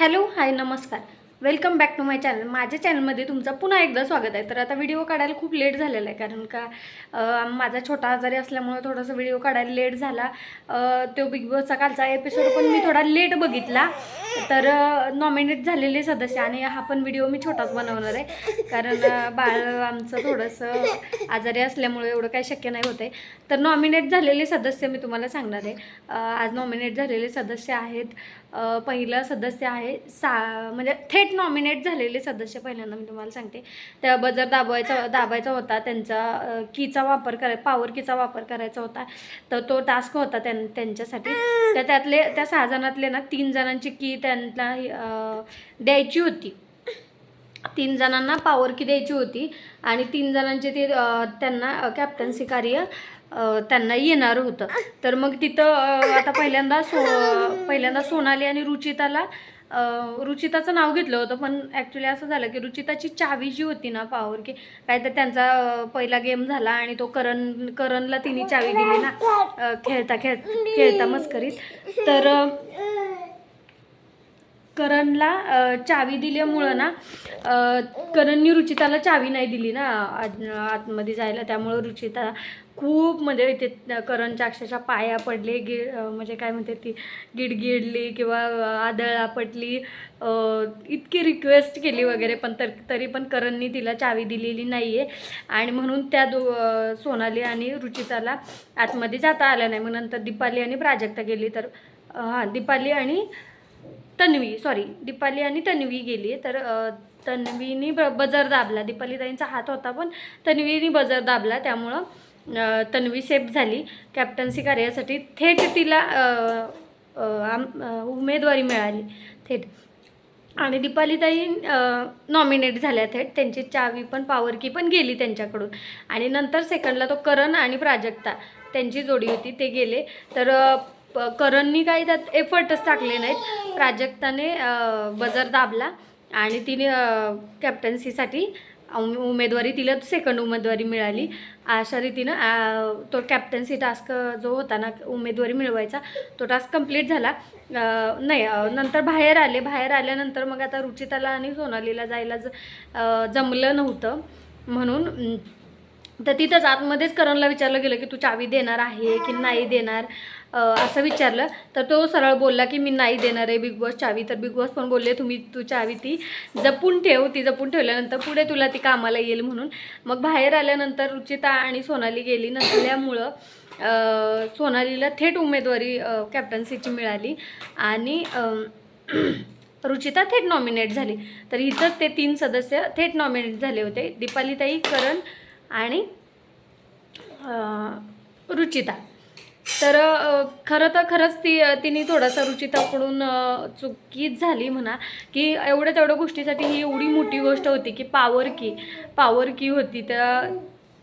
Hello hi नमस्कार. Welcome back to my channel माझ्या चॅनलमध्ये तुमचं पुन्हा एकदा स्वागत आहे. तर आता व्हिडिओ काढायला खूप लेट झालेला आहे कारण का माझा छोटा आजारी असल्यामुळे थोडासा व्हिडिओ काढायला लेट झाला. तो बिग बॉसचा कालचा एपिसोड पण मी थोडा लेट बघितला. तर नॉमिनेट झालेले सदस्य आणि हा पण व्हिडिओ मी छोटाच बनवणार आहे. कारण बाळ आमचं थोडंसं आजारी असल्यामुळे एवढं काही शक्य नाही होते तर नॉमिनेट झालेले सदस्य मी तुम्हाला सांगणार आहे. आज नॉमिनेट झालेले सदस्य आहेत पहिलं सदस्य आहे सा म्हणजे थेट नॉमिनेट झालेले सदस्य पहिल्यांदा मी तुम्हाला सांगते. त्या बजर दाबवायचा दाबायचा होता त्यांचा कीचा वापर कराय पॉवर कीचा वापर करायचा होता. तर तो टास्क होता त्यां त्यांच्यासाठी. तर त्यातले त्या सहा जणातले ना तीन जणांची की त्यांना द्यायची होती. तीन जणांना पॉवर की द्यायची होती आणि तीन जणांचे ते त्यांना कॅप्टन्सी कार्य त्यांना येणार होतं. तर मग तिथं आता पहिल्यांदा सो पहिल्यांदा सोनाली आणि रुचिताला रुचिताचं नाव घेतलं होतं पण ॲक्च्युली असं झालं की रुचिताची चावी जी होती ना पावर की काय तर त्यांचा पहिला गेम झाला आणि तो करण करणला तिने चावी दिली ना खेळता खेळ खेळता मस्करीत. तर करणला चावी दिल्यामुळं ना करणनी रुचिताला चावी नाही दिली ना आत आतमध्ये जायला. त्यामुळं रुचिता खूप म्हणजे ते करणच्या अक्षरशः पाया पडले गे म्हणजे काय म्हणते ती गिडगिडली किंवा आदळा पटली. इतकी रिक्वेस्ट केली वगैरे पण तर तरी पण करणनी तिला चावी दिलेली नाही आहे आणि म्हणून त्या दो सोनाली आणि रुचिताला आतमध्ये जाता आलं नाही. मग नंतर दीपाली आणि प्राजक्ता गेली तर हां दीपाली आणि तन्वी सॉरी दीपाली आणि तन्वी गेली तर अ, तन्वीनी ब बजर दाबला. दीपालीताईंचा हात होता पण तन्वीनी बजर दाबला. त्यामुळं तन्वी सेफ झाली. कॅप्टन्सी कार्यासाठी थेट तिला आम- उमेदवारी मिळाली. थेट. आणि दीपालीताई नॉमिनेट झाल्या थेट. त्यांची चावी पण पावरकी पण गेली त्यांच्याकडून. आणि नंतर सेकंडला तो करण आणि प्राजक्ता त्यांची जोडी होती. ते गेले. तर प- करणनी काही त्यात एफर्टच टाकले नाहीत. प्राजक्ताने बजर दाबला आणि तिने कॅप्टन्सीसाठी उमेदवारी तिला सेकंड उमेदवारी मिळाली. अशा रीतीनं तो कॅप्टन्सी टास्क जो होता ना उमेदवारी मिळवायचा तो टास्क कंप्लीट झाला. नाही नंतर बाहेर आले. बाहेर आल्यानंतर मग आता रुचिताला आणि सोनालीला जायला ज जमलं नव्हतं. म्हणून तर तिथंच आतमध्येच करणला विचारलं गेलं की तू चावी देणार आहे की नाही देणार? असं विचारलं. तर तो सरळ बोलला की मी नाही देणार आहे बिग बॉस चावी. तर बिग बॉस पण बोलले तुम्ही तू चावी ती जपून ठेव ती जपून ठेवल्यानंतर पुढे तुला ती कामाला येईल म्हणून. मग बाहेर आल्यानंतर रुचिता आणि सोनाली गेली नसल्यामुळं सोनालीला थेट उमेदवारी कॅप्टन्सीची मिळाली आणि रुचिता थेट नॉमिनेट झाली. तर इथंच ते तीन सदस्य थेट नॉमिनेट झाले होते दीपालीताई करण आणि रुचिता. तर खरं तर खरंच ती तिने थोडासा रुचिताकडून चुकीच झाली म्हणा की एवढ्या तेवढ्या गोष्टीसाठी ही एवढी मोठी गोष्ट होती की पावर की पावर की होती. त्या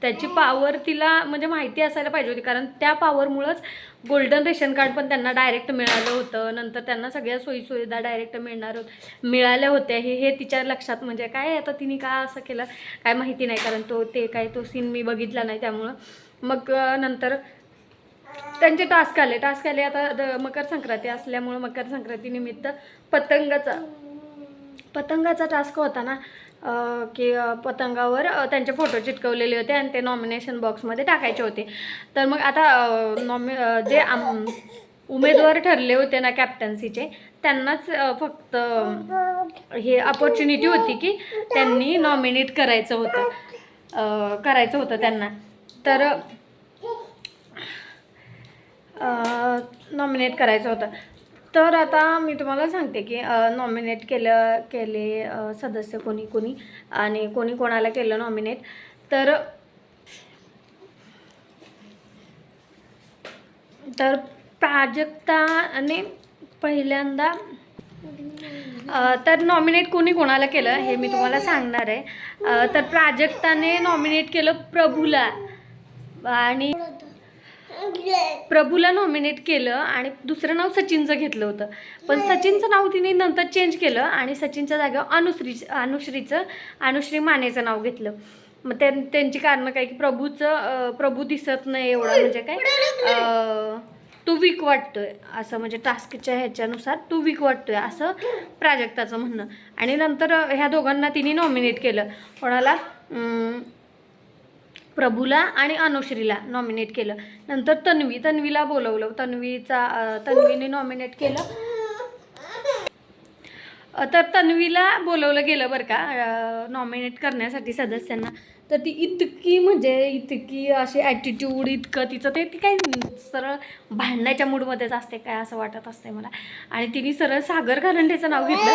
त्याची पावर तिला म्हणजे माहिती असायला पाहिजे होती कारण त्या पावरमुळंच गोल्डन रेशन कार्ड पण त्यांना डायरेक्ट मिळालं होतं. नंतर त्यांना सगळ्या सोयीसुविधा डायरेक्ट मिळणार होत मिळाल्या होत्या. हे हे तिच्या लक्षात म्हणजे काय आता तिने का असं केलं? काय माहिती नाही कारण तो ते काय तो सीन मी बघितला नाही त्यामुळं. मग नंतर त्यांचे टास्क आले. टास्क आले आता द- मकर संक्रांती असल्यामुळं मकर संक्रांतीनिमित्त पतंगाचा पतंगाचा टास्क होता ना की पतंगावर त्यांचे फोटो चिटकवलेले होते आणि ते नॉमिनेशन बॉक्समध्ये टाकायचे होते. तर मग आता नॉमि जे आम उमेदवार ठरले होते ना कॅप्टन्सीचे त्यांनाच फक्त हे अपॉर्च्युनिटी होती की त्यांनी नॉमिनेट करायचं होतं. करायचं होतं त्यांना. तर नॉमिनेट करायचं होतं. तर आता मी तुम्हाला सांगते की नॉमिनेट केलं केले सदस्य कोणी कोणी आणि कोणी कोणाला केलं नॉमिनेट तर तर प्राजक्ताने पहिल्यांदा तर नॉमिनेट कोणी कोणाला केलं हे मी तुम्हाला सांगणार आहे. तर प्राजक्ताने नॉमिनेट केलं प्रभूला. आणि प्रभूला नॉमिनेट केलं आणि दुसरं नाव सचिनचं घेतलं होतं. पण सचिनचं नाव तिने नंतर चेंज केलं आणि सचिनच्या जागेवर अनुश्री अनुश्रीचं अनुश्री मानेचं नाव घेतलं. मग त्यां त्यांची कारणं काय की प्रभूचं प्रभू दिसत नाही एवढा म्हणजे काय? तो वीक वाटतोय असं म्हणजे टास्कच्या ह्याच्यानुसार तो वीक वाटतोय असं प्राजक्ताचं म्हणणं. आणि नंतर ह्या दोघांना तिने नॉमिनेट केलं. कोणाला? प्रभूला आणि अनुश्रीला नॉमिनेट केलं. नंतर तन्वी तन्वीला बोलवलं. तन्वीचा तन्वीने नॉमिनेट केलं. तर तन्वीला बोलवलं गेलं बरं का नॉमिनेट करण्यासाठी सदस्यांना. तर ती इतकी म्हणजे इतकी अशी ॲटिट्यूड इतकं तिचं ते ती काही सरळ भांडण्याच्या मूडमध्येच असते काय असं वाटत असते मला. आणि तिने सरळ सागर घालंडेचं नाव घेतलं.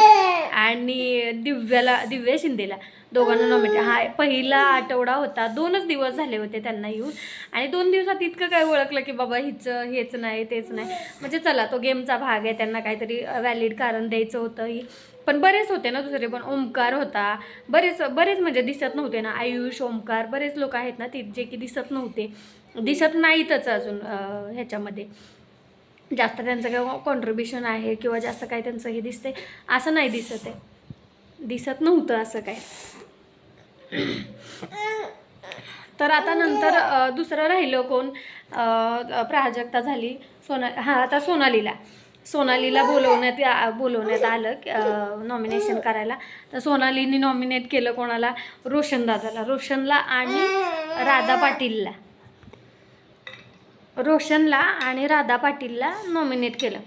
आणि दिव्याला दिव्या शिंदेला. दोघांना नॉमिनेट हा पहिला आठवडा होता. दोनच दिवस झाले होते त्यांना येऊन. आणि दोन दिवसात इतकं काय ओळखलं की बाबा हिचं हेच नाही तेच नाही. म्हणजे चला तो गेमचा भाग आहे. त्यांना काहीतरी व्हॅलिड कारण द्यायचं होतं. ही पण बरेच होते ना दुसरे पण ओमकार होता. बरेच बरेच म्हणजे दिसत नव्हते ना. आयुष ओमकार बरेच लोक आहेत ना ते जे की दिसत नव्हते. दिसत नाहीतच अजून ह्याच्यामध्ये. जास्त त्यांचं काय कॉन्ट्रीब्युशन आहे किंवा जास्त काय त्यांचं हे दिसते असं नाही दिसत आहे. दिसत नव्हतं असं काय. तर आता नंतर दुसरं राहिलं कोण? प्राजक्ता झाली सोना हां आता सोनालीला. सोनालीला बोलवण्यात या- बोलवण्यात आलं नॉमिनेशन करायला. तर सोनालीने नॉमिनेट केलं कोणाला? रोशन दादाला. रोशनला आणि राधा पाटीलला. रोशनला आणि राधा पाटीलला नॉमिनेट केलं.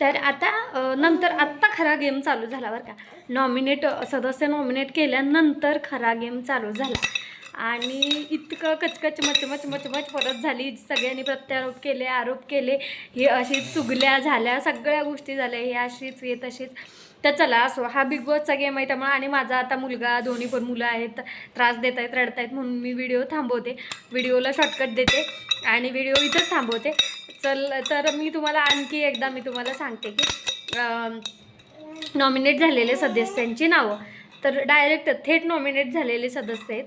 तर आता नंतर आत्ता खरा गेम चालू झाला बरं का. नॉमिनेट सदस्य नॉमिनेट केल्यानंतर खरा गेम चालू झाला. आणि इतकं कचकच मचमच मचमच परत झाली. सगळ्यांनी प्रत्यारोप केले आरोप केले. हे अशी चुगल्या झाल्या सगळ्या गोष्टी झाल्या. हे अशीच हे तशीच. तर चला असो हा बिग बॉसचा गेम आहे त्यामुळे आणि माझा आता मुलगा दोन्ही पण मुलं आहेत त्रास देत आहेत रडत आहेत म्हणून मी व्हिडिओ थांबवते. व्हिडिओला शॉर्टकट देते आणि व्हिडिओ इथंच थांबवते. चल तर मी तुम्हाला आणखी एकदा मी तुम्हाला सांगते की नॉमिनेट झालेले सदस्यांची नावं. तर डायरेक्ट थेट नॉमिनेट झालेले सदस्य आहेत.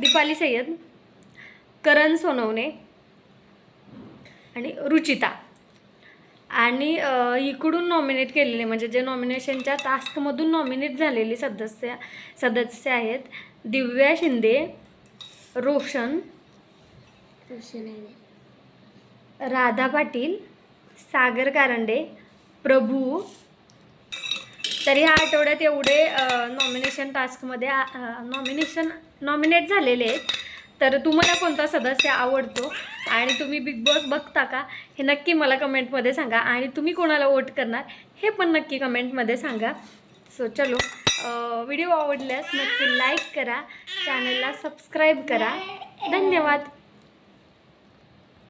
दीपाली सय्यद करण सोनवणे आणि रुचिता. आणि इकडून नॉमिनेट केलेले म्हणजे जे नॉमिनेशनच्या टास्कमधून नॉमिनेट झालेले सदस्य सदस्य आहेत दिव्या शिंदे रोशन राधा पाटील सागर कारंडे प्रभू. तर ह्या आठवड्यात एवढे नॉमिनेशन टास्कमध्ये नॉमिनेशन नॉमिनेट झालेले आहेत. तर तुम्हाला कोणता सदस्य आवडतो? आणि तुम्ही बिग बॉस बघता का? हे नक्की मला कमेंटमध्ये सांगा. आणि तुम्ही कोणाला वोट करणार? हे पण नक्की कमेंटमध्ये सांगा. सो चलो. व्हिडिओ आवडल्यास नक्की लाईक करा. चॅनलला सबस्क्राईब करा. धन्यवाद.